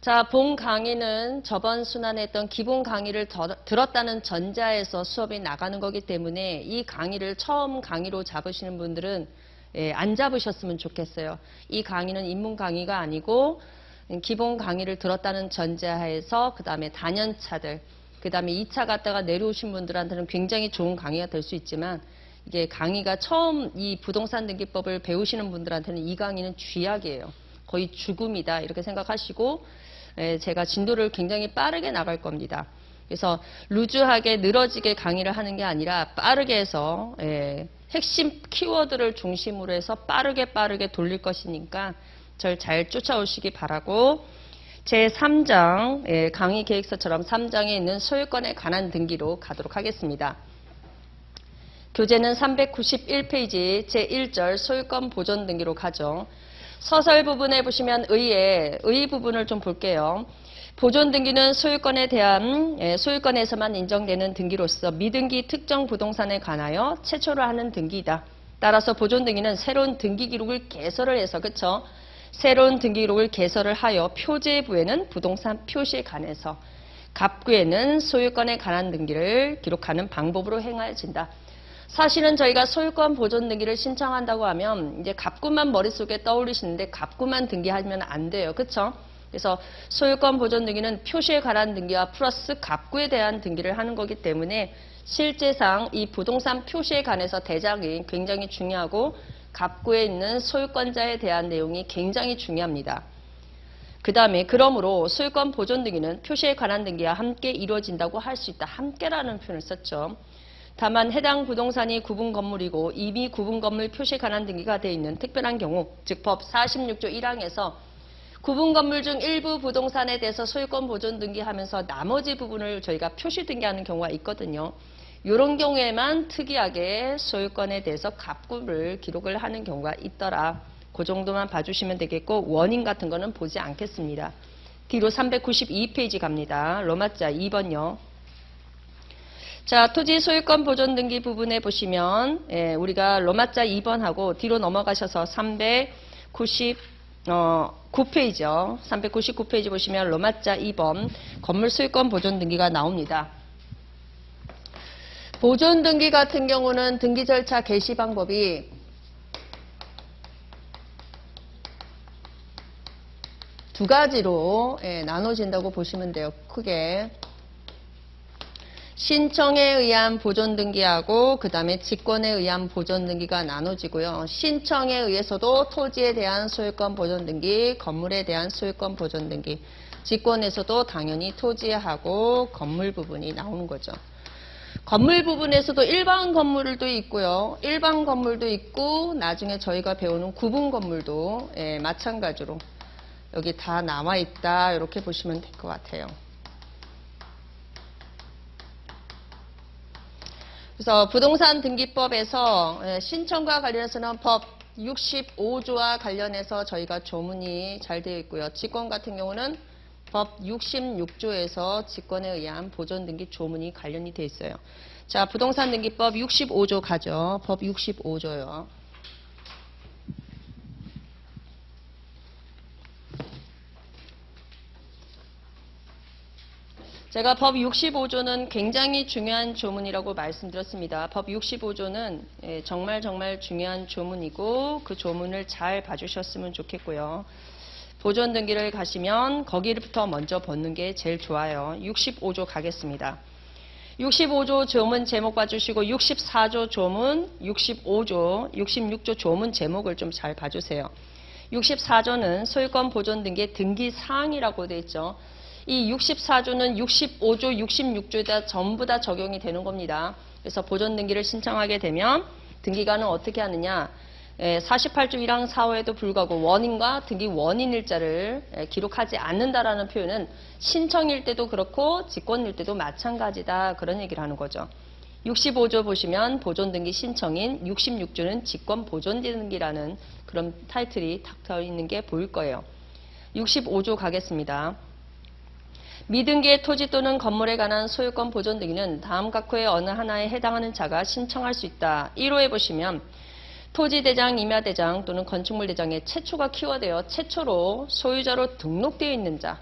자, 본 강의는 저번 순환에 했던 기본 강의를 더- 들었다는 전자에서 수업이 나가는 거기 때문에 이 강의를 처음 강의로 잡으시는 분들은 예, 안 잡으셨으면 좋겠어요. 이 강의는 입문 강의가 아니고 기본 강의를 들었다는 전자하에서 그 다음에 단연차들, 그 다음에 2차 갔다가 내려오신 분들한테는 굉장히 좋은 강의가 될 수 있지만 이게 강의가 처음 이 부동산 등기법을 배우시는 분들한테는 이 강의는 쥐약이에요. 거의 죽음이다 이렇게 생각하시고 에, 제가 진도를 굉장히 빠르게 나갈 겁니다. 그래서 루즈하게 늘어지게 강의를 하는 게 아니라 빠르게 해서 에, 핵심 키워드를 중심으로 해서 빠르게 빠르게 돌릴 것이니까 절 잘 쫓아오시기 바라고 제 3장 예, 강의 계획서처럼 3장에 있는 소유권에 관한 등기로 가도록 하겠습니다. 교재는 391페이지 제1절 소유권 보존 등기로 가죠. 서설 부분에 보시면 의의 의 부분을 좀 볼게요. 보존 등기는 소유권에 대한 예, 소유권에서만 인정되는 등기로서 미등기 특정 부동산에 관하여 최초로 하는 등기이다. 따라서 보존 등기는 새로운 등기 기록을 개설을 해서 그쵸? 새로운 등기 기록을 개설을 하여 표제부에는 부동산 표시에 관해서 갑구에는 소유권에 관한 등기를 기록하는 방법으로 행하여진다. 사실은 저희가 소유권 보존 등기를 신청한다고 하면 이제 갑구만 머릿속에 떠올리시는데 갑구만 등기하면 안 돼요. 그쵸? 그래서 소유권 보존 등기는 표시에 관한 등기와 플러스 갑구에 대한 등기를 하는 거기 때문에 실제상 이 부동산 표시에 관해서 대장이 굉장히 중요하고 갑구에 있는 소유권자에 대한 내용이 굉장히 중요합니다. 그 다음에 그러므로 소유권 보존 등기는 표시에 관한 등기와 함께 이루어진다고 할 수 있다. 함께라는 표현을 썼죠. 다만 해당 부동산이 구분 건물이고 이미 구분 건물 표시에 관한 등기가 되어 있는 특별한 경우 즉 법 46조 1항에서 구분 건물 중 일부 부동산에 대해서 소유권 보존 등기하면서 나머지 부분을 저희가 표시 등기하는 경우가 있거든요. 이런 경우에만 특이하게 소유권에 대해서 갑구를 기록을 하는 경우가 있더라. 그 정도만 봐주시면 되겠고 원인 같은 거는 보지 않겠습니다. 뒤로 392페이지 갑니다. 로마자 2번요. 자, 토지 소유권 보존 등기 부분에 보시면 예, 우리가 로마자 2번하고 뒤로 넘어가셔서 390 어, 9페이지요. 399페이지 보시면 로마자 2번 건물 소유권 보존 등기가 나옵니다. 보존 등기 같은 경우는 등기 절차 개시 방법이 두 가지로 예, 나눠진다고 보시면 돼요. 크게. 신청에 의한 보존 등기하고 그 다음에 직권에 의한 보존 등기가 나눠지고요. 신청에 의해서도 토지에 대한 소유권 보존 등기, 건물에 대한 소유권 보존 등기, 직권에서도 당연히 토지하고 건물 부분이 나오는 거죠. 건물 부분에서도 일반 건물도 있고요. 일반 건물도 있고 나중에 저희가 배우는 구분 건물도 예, 마찬가지로 여기 다 나와 있다 이렇게 보시면 될 것 같아요. 그래서 부동산 등기법에서 예, 신청과 관련해서는 법 65조와 관련해서 저희가 조문이 잘 되어 있고요. 직권 같은 경우는 법 66조에서 직권에 의한 보존 등기 조문이 관련이 되어 있어요. 자, 부동산 등기법 65조 가죠. 법 65조요. 제가 법 65조는 굉장히 중요한 조문이라고 말씀드렸습니다. 법 65조는 예, 정말 정말 중요한 조문이고 그 조문을 잘 봐주셨으면 좋겠고요. 보존 등기를 가시면 거기부터 먼저 벗는 게 제일 좋아요. 65조 가겠습니다. 65조 조문 제목 봐주시고 64조 조문, 65조, 66조 조문 제목을 좀 잘 봐주세요. 64조는 소유권 보존 등기의 등기 사항이라고 되어 있죠. 이 64조는 65조, 66조에 다 전부 다 적용이 되는 겁니다. 그래서 보존 등기를 신청하게 되면 등기관은 어떻게 하느냐? 48조 1항 4호에도 불구하고 원인과 등기 원인 일자를 예, 기록하지 않는다라는 표현은 신청일 때도 그렇고 직권일 때도 마찬가지다 그런 얘기를 하는 거죠. 65조 보시면 보존 등기 신청인 66조는 직권 보존 등기라는 그런 타이틀이 탁 되어 있는 게 보일 거예요. 65조 가겠습니다. 미등기의 토지 또는 건물에 관한 소유권 보존 등기는 다음 각호의 어느 하나에 해당하는 자가 신청할 수 있다. 1호에 보시면 토지대장, 임야대장 또는 건축물대장의 최초가 키워드예요. 최초로 소유자로 등록되어 있는 자.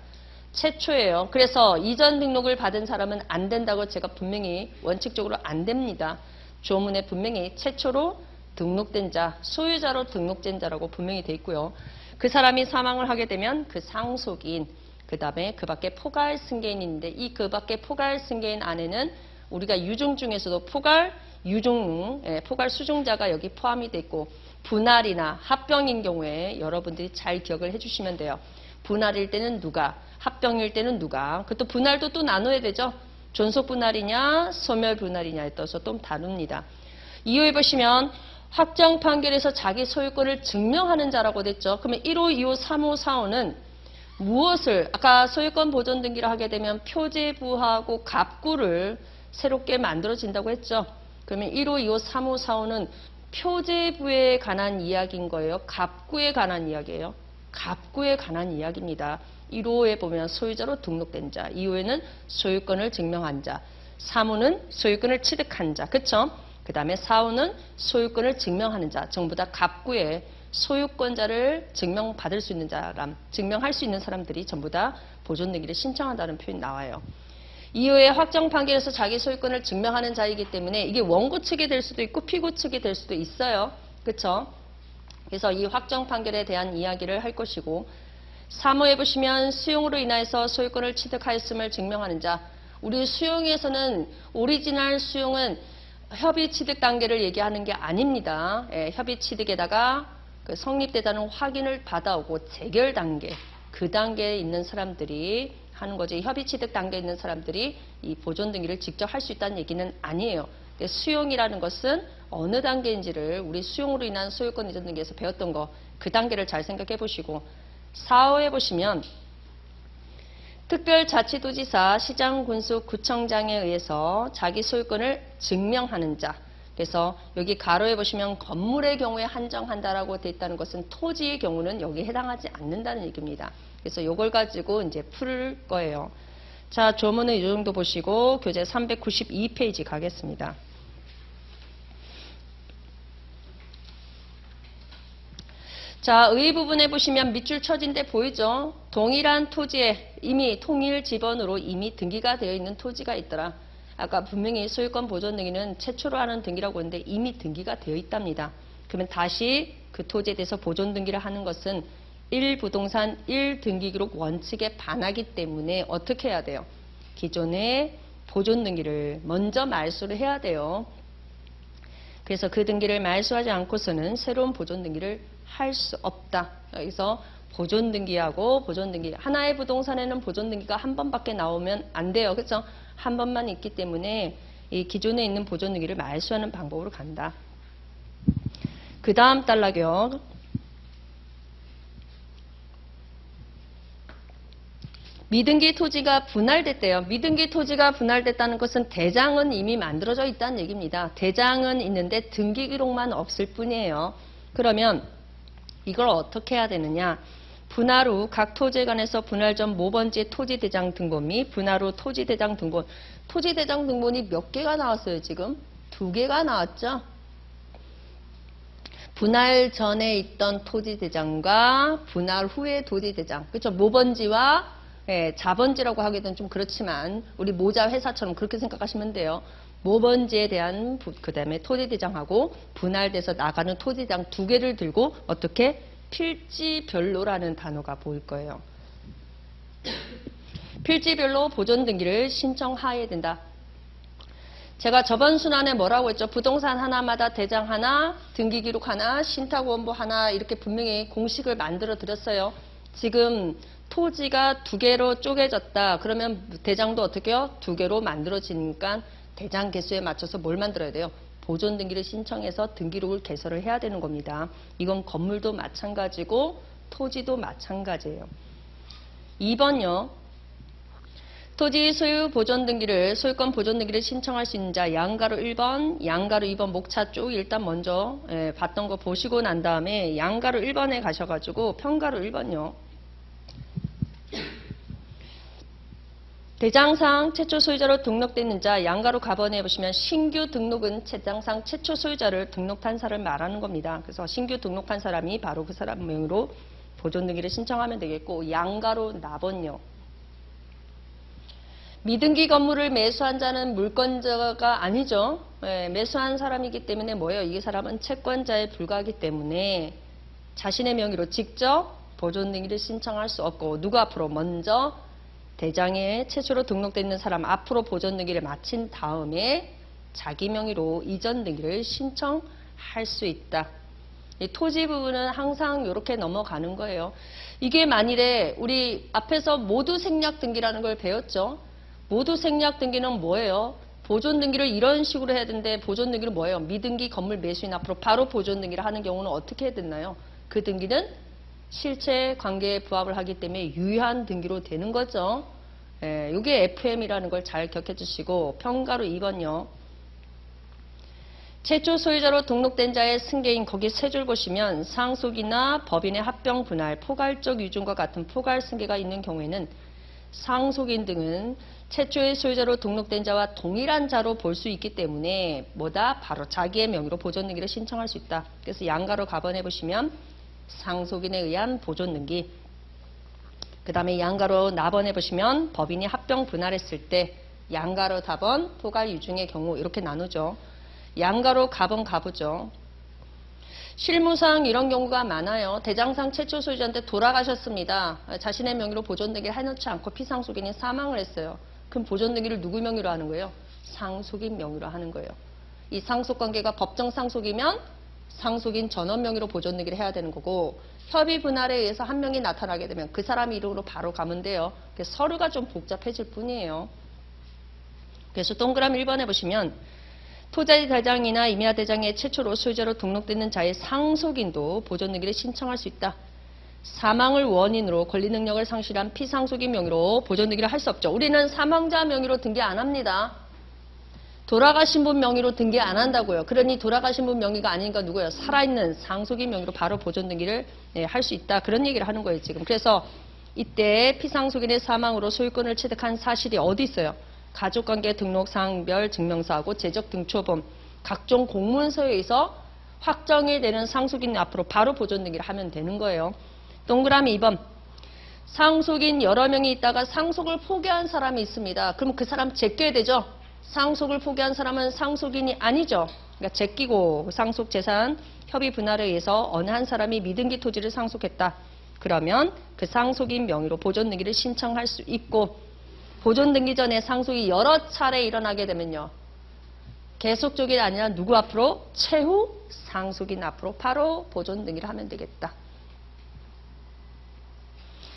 최초예요. 그래서 이전 등록을 받은 사람은 안 된다고 제가 분명히 원칙적으로 안 됩니다. 조문에 분명히 최초로 등록된 자, 소유자로 등록된 자라고 분명히 돼 있고요. 그 사람이 사망을 하게 되면 그 상속인, 그 다음에 그 밖에 포괄 승계인이 있는데 이 그 밖에 포괄 승계인 안에는 우리가 유중 중에서도 포괄, 유중, 예, 포괄 수중자가 여기 포함이 돼 있고 분할이나 합병인 경우에 여러분들이 잘 기억을 해주시면 돼요. 분할일 때는 누가, 합병일 때는 누가. 그것도 분할도 또 나눠야 되죠. 존속 분할이냐, 소멸 분할이냐에 따라서 좀 다릅니다. 이후에 보시면 확정 판결에서 자기 소유권을 증명하는 자라고 됐죠. 그러면 1호, 2호, 3호, 4호는 무엇을 아까 소유권 보존 등기를 하게 되면 표제부하고 갑구를 새롭게 만들어진다고 했죠. 그러면 1호, 2호, 3호, 4호는 표제부에 관한 이야기인 거예요. 갑구에 관한 이야기예요. 갑구에 관한 이야기입니다. 1호에 보면 소유자로 등록된 자, 2호에는 소유권을 증명한 자, 3호는 소유권을 취득한 자, 그쵸? 그 다음에 4호는 소유권을 증명하는 자, 전부 다 갑구에 소유권자를 증명받을 수 있는 사람, 증명할 수 있는 사람들이 전부 다 보존 등기를 신청한다는 표현이 나와요. 이후에 확정 판결에서 자기 소유권을 증명하는 자이기 때문에 이게 원고 측이 될 수도 있고 피고 측이 될 수도 있어요. 그렇죠? 그래서 이 확정 판결에 대한 이야기를 할 것이고 3호에 보시면 수용으로 인하여서 소유권을 취득하였음을 증명하는 자. 우리 수용에서는 오리지널 수용은 협의 취득 단계를 얘기하는 게 아닙니다. 예, 협의 취득에다가 그 성립되다는 확인을 받아오고 재결 단계, 그 단계에 있는 사람들이 하는 거지. 협의 취득 단계에 있는 사람들이 이 보존 등기를 직접 할 수 있다는 얘기는 아니에요. 수용이라는 것은 어느 단계인지를 우리 수용으로 인한 소유권 이전 등기에서 배웠던 거, 그 단계를 잘 생각해 보시고 4호에 보시면 특별자치도지사, 시장, 군수, 구청장에 의해서 자기 소유권을 증명하는 자. 그래서 여기 가로에 보시면 건물의 경우에 한정한다라고 돼 있다는 것은 토지의 경우는 여기에 해당하지 않는다는 얘기입니다. 그래서 이걸 가지고 이제 풀 거예요. 자, 조문은 이 정도 보시고 교재 392페이지 가겠습니다. 자, 의 부분에 보시면 밑줄 쳐진 데 보이죠? 동일한 토지에 이미 통일 지번으로 이미 등기가 되어 있는 토지가 있더라. 아까 분명히 소유권 보존 등기는 최초로 하는 등기라고 했는데 이미 등기가 되어 있답니다. 그러면 다시 그 토지에 대해서 보존 등기를 하는 것은 1부동산 1등기기록 원칙에 반하기 때문에 어떻게 해야 돼요? 기존의 보존 등기를 먼저 말소를 해야 돼요. 그래서 그 등기를 말소하지 않고서는 새로운 보존 등기를 할 수 없다. 여기서 보존 등기하고 보존 등기 하나의 부동산에는 보존 등기가 한 번밖에 나오면 안 돼요. 그렇죠? 한 번만 있기 때문에 이 기존에 있는 보존 등기를 말소하는 방법으로 간다. 그 다음 단락이요. 미등기 토지가 분할됐대요. 미등기 토지가 분할됐다는 것은 대장은 이미 만들어져 있다는 얘기입니다. 대장은 있는데 등기 기록만 없을 뿐이에요. 그러면 이걸 어떻게 해야 되느냐? 분할 후 각 토지에 관해서 분할 전 모번지의 토지대장 등본 및 분할 후 토지대장 등본. 토지대장 등본이 몇 개가 나왔어요, 지금? 두 개가 나왔죠? 분할 전에 있던 토지대장과 분할 후의 토지대장. 그렇죠? 모번지와 예, 자본지라고 하기는 좀 그렇지만 우리 모자 회사처럼 그렇게 생각하시면 돼요. 모번지에 대한 그 다음에 토지대장하고 분할돼서 나가는 토지대장 두 개를 들고 어떻게 필지별로라는 단어가 보일 거예요. 필지별로 보존 등기를 신청하여야 된다. 제가 저번 순환에 뭐라고 했죠? 부동산 하나마다 대장 하나, 등기 기록 하나, 신탁 원부 하나 이렇게 분명히 공식을 만들어 드렸어요. 지금 토지가 두 개로 쪼개졌다. 그러면 대장도 어떻게 해요? 두 개로 만들어지니까 대장 개수에 맞춰서 뭘 만들어야 돼요? 보존 등기를 신청해서 등기록을 개설을 해야 되는 겁니다. 이건 건물도 마찬가지고 토지도 마찬가지예요. 2번요. 토지 소유 보존 등기를 소유권 보존 등기를 신청할 수 있는 자 양가로 1번, 양가로 2번 목차 쪽 일단 먼저 예, 봤던 거 보시고 난 다음에 양가로 1번에 가셔가지고 평가로 1번요. 대장상 최초 소유자로 등록되는 자 양가로 가번에 보시면 신규 등록은 대장상 최초 소유자를 등록한 사람을 말하는 겁니다. 그래서 신규 등록한 사람이 바로 그 사람 명의로 보존 등기를 신청하면 되겠고 양가로 나번요. 미등기 건물을 매수한 자는 물권자가 아니죠. 예, 매수한 사람이기 때문에 뭐예요? 이 사람은 채권자에 불과하기 때문에 자신의 명의로 직접 보존 등기를 신청할 수 없고 누가 앞으로 먼저 대장에 최초로 등록돼 있는 사람 앞으로 보존 등기를 마친 다음에 자기 명의로 이전 등기를 신청할 수 있다. 이 토지 부분은 항상 이렇게 넘어가는 거예요. 이게 만일에 우리 앞에서 모두 생략 등기라는 걸 배웠죠. 모두 생략 등기는 뭐예요? 보존 등기를 이런 식으로 해야 되는데 보존 등기는 뭐예요? 미등기 건물 매수인 앞으로 바로 보존 등기를 하는 경우는 어떻게 해야 되나요? 그 등기는 실체 관계에 부합을 하기 때문에 유효한 등기로 되는 거죠. 예, 이게 FM이라는 걸 잘 기억해 주시고 평가로 2번요. 최초 소유자로 등록된 자의 승계인 거기 세 줄 보시면 상속이나 법인의 합병 분할, 포괄적 유증과 같은 포괄 승계가 있는 경우에는 상속인 등은 최초의 소유자로 등록된 자와 동일한 자로 볼 수 있기 때문에 뭐다 바로 자기의 명의로 보존 등기를 신청할 수 있다. 그래서 양가로 가번해 보시면 상속인에 의한 보존 등기. 그 다음에 양가로 나번해 보시면 법인이 합병 분할했을 때 양가로 답은 포괄 유증의 경우 이렇게 나누죠. 양가로 가번 가보죠. 실무상 이런 경우가 많아요. 대장상 최초 소유자한테 돌아가셨습니다. 자신의 명의로 보존등기를 해놓지 않고 피상속인이 사망을 했어요. 그럼 보존등기를 누구 명의로 하는 거예요? 상속인 명의로 하는 거예요. 이 상속관계가 법정 상속이면 상속인 전원 명의로 보존 등기를 해야 되는 거고 협의 분할에 의해서 한 명이 나타나게 되면 그 사람 이름으로 바로 가면 돼요. 서류가 좀 복잡해질 뿐이에요. 그래서 동그라미 1번에 보시면 토자의 대장이나 임야 대장의 최초로 소유자로 등록되는 자의 상속인도 보존 등기를 신청할 수 있다. 사망을 원인으로 권리 능력을 상실한 피상속인 명의로 보존 등기를 할 수 없죠. 우리는 사망자 명의로 등기 안 합니다. 돌아가신 분 명의로 등기 안 한다고요. 그러니 돌아가신 분 명의가 아니니까 누구예요? 살아있는 상속인 명의로 바로 보존 등기를 네, 할수 있다. 그런 얘기를 하는 거예요, 지금. 그래서 이때 피상속인의 사망으로 소유권을 취득한 사실이 어디 있어요? 가족관계 등록상별 증명서하고 재적 등초범 각종 공문서에 의해서 확정이 되는 상속인 앞으로 바로 보존 등기를 하면 되는 거예요. 동그라미 2번. 상속인 여러 명이 있다가 상속을 포기한 사람이 있습니다. 그럼 그 사람 제껴야 되죠? 상속을 포기한 사람은 상속인이 아니죠. 그러니까 제끼고 상속 재산 협의 분할에 의해서 어느 한 사람이 미등기 토지를 상속했다. 그러면 그 상속인 명의로 보존 등기를 신청할 수 있고 보존 등기 전에 상속이 여러 차례 일어나게 되면요. 계속적이 아니라 누구 앞으로? 최후 상속인 앞으로 바로 보존 등기를 하면 되겠다.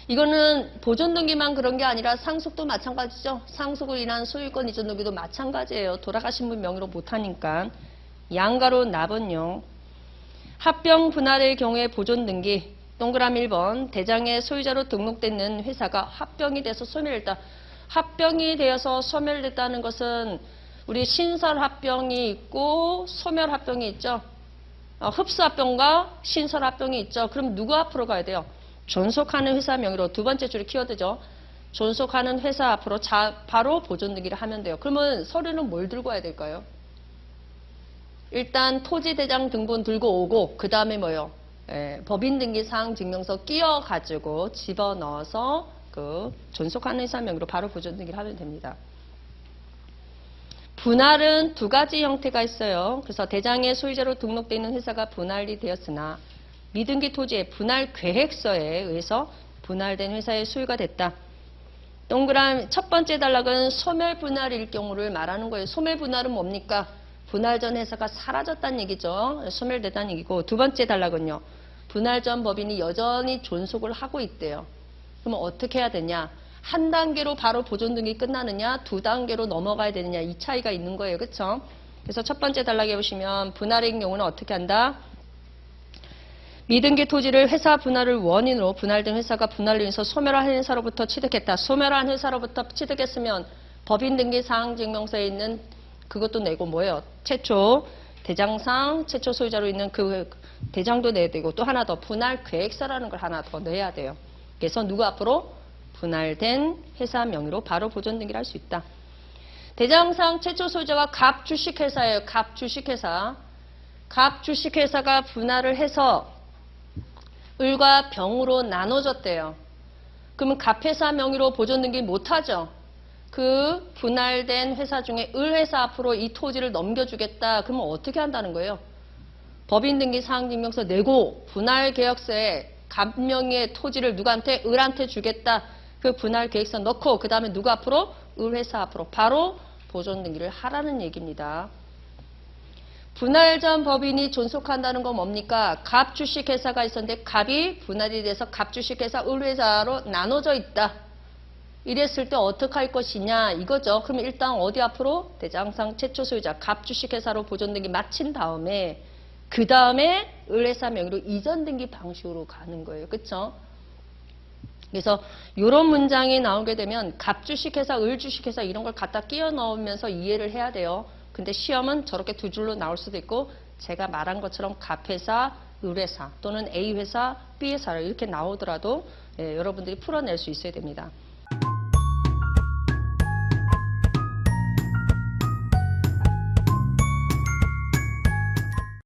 이거는 보존 등기만 그런 게 아니라 상속도 마찬가지죠. 상속으로 인한 소유권 이전 등기도 마찬가지예요. 돌아가신 분 명의로 못하니까. 양가로 납은요. 합병 분할의 경우에 보존 등기 동그라미 1번 대장의 소유자로 등록되는 회사가 합병이 돼서 소멸했다. 합병이 되어서 소멸됐다는 것은 우리 신설 합병이 있고 소멸 합병이 있죠. 어, 흡수 합병과 신설 합병이 있죠. 그럼 누구 앞으로 가야 돼요? 존속하는 회사 명의로 두 번째 줄이 키워드죠. 존속하는 회사 앞으로 자, 바로 보존 등기를 하면 돼요. 그러면 서류는 뭘 들고 와야 될까요? 일단 토지 대장 등본 들고 오고 그 다음에 뭐요? 예, 법인 등기 사항 증명서 끼워 가지고 집어 넣어서 그 존속하는 회사 명의로 바로 보존 등기를 하면 됩니다. 분할은 두 가지 형태가 있어요. 그래서 대장의 소유자로 등록되어 있는 회사가 분할이 되었으나 미등기 토지의 분할 계획서에 의해서 분할된 회사의 소유가 됐다. 동그라미 첫 번째 단락은 소멸 분할일 경우를 말하는 거예요. 소멸 분할은 뭡니까? 분할 전 회사가 사라졌다는 얘기죠. 소멸됐다는 얘기고 두 번째 단락은요. 분할 전 법인이 여전히 존속을 하고 있대요. 그러면 어떻게 해야 되냐? 한 단계로 바로 보존 등기 끝나느냐, 두 단계로 넘어가야 되느냐 이 차이가 있는 거예요. 그렇죠? 그래서 첫 번째 단락에 보시면 분할의 경우는 어떻게 한다? 미등기 토지를 회사 분할을 원인으로 분할된 회사가 분할로 인해서 소멸한 회사로부터 취득했다. 소멸한 회사로부터 취득했으면 법인 등기 사항 증명서에 있는 그것도 내고 뭐예요? 최초 대장상 최초 소유자로 있는 그 대장도 내야 되고 또 하나 더 분할 계획서라는 걸 하나 더 내야 돼요. 그래서 누구 앞으로 분할된 회사 명의로 바로 보존 등기를 할 수 있다. 대장상 최초 소유자가 갑 주식회사예요. 갑 주식회사. 갑 주식회사가 분할을 해서 을과 병으로 나눠졌대요. 그러면 갑회사 명의로 보존 등기 못하죠. 그 분할된 회사 중에 을회사 앞으로 이 토지를 넘겨주겠다. 그러면 어떻게 한다는 거예요? 법인 등기 사항증명서 내고 분할 계약서에 갑명의 토지를 누구한테 을한테 주겠다. 그 분할 계획서 넣고 그 다음에 누구 앞으로 을회사 앞으로 바로 보존 등기를 하라는 얘기입니다. 분할 전 법인이 존속한다는 건 뭡니까? 갑 주식회사가 있었는데 갑이 분할이 돼서 갑 주식회사 을회사로 나눠져 있다. 이랬을 때 어떻게 할 것이냐 이거죠. 그러면 일단 어디 앞으로 대장상 최초 소유자 갑 주식회사로 보존 등기 마친 다음에 그 다음에 을회사 명의로 이전 등기 방식으로 가는 거예요. 그렇죠? 그래서 이런 문장이 나오게 되면 갑 주식회사, 을 주식회사 이런 걸 갖다 끼워 넣으면서 이해를 해야 돼요. 근데 시험은 저렇게 두 줄로 나올 수도 있고 제가 말한 것처럼 갑회사, 을회사 또는 A회사, B회사 이렇게 나오더라도 예, 여러분들이 풀어낼 수 있어야 됩니다.